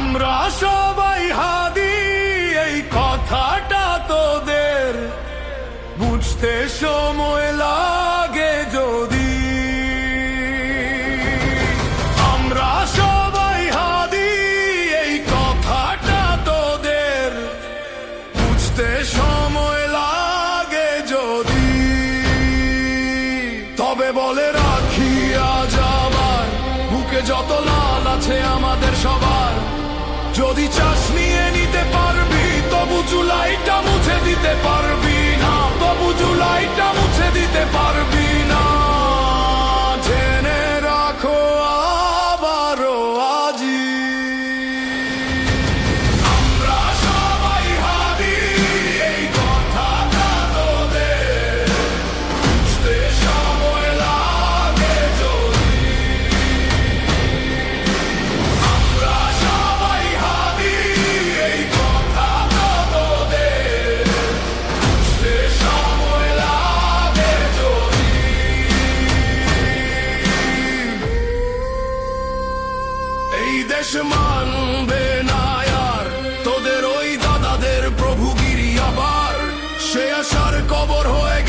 আমরা সবাই হাদি, এই কথাটা তোদের। বুঝতে সময় লাগে যদি। আমরা এই কথাটা তোদের। বুঝতে যদি। তবে বলে রাখি বুকে যত লাল আছে সবার যদি চাষ নিয়ে দেশ মানবে না আর তোদের ওই দাদাদের প্রভুগিরি আবার। সে আসার কবর হয়ে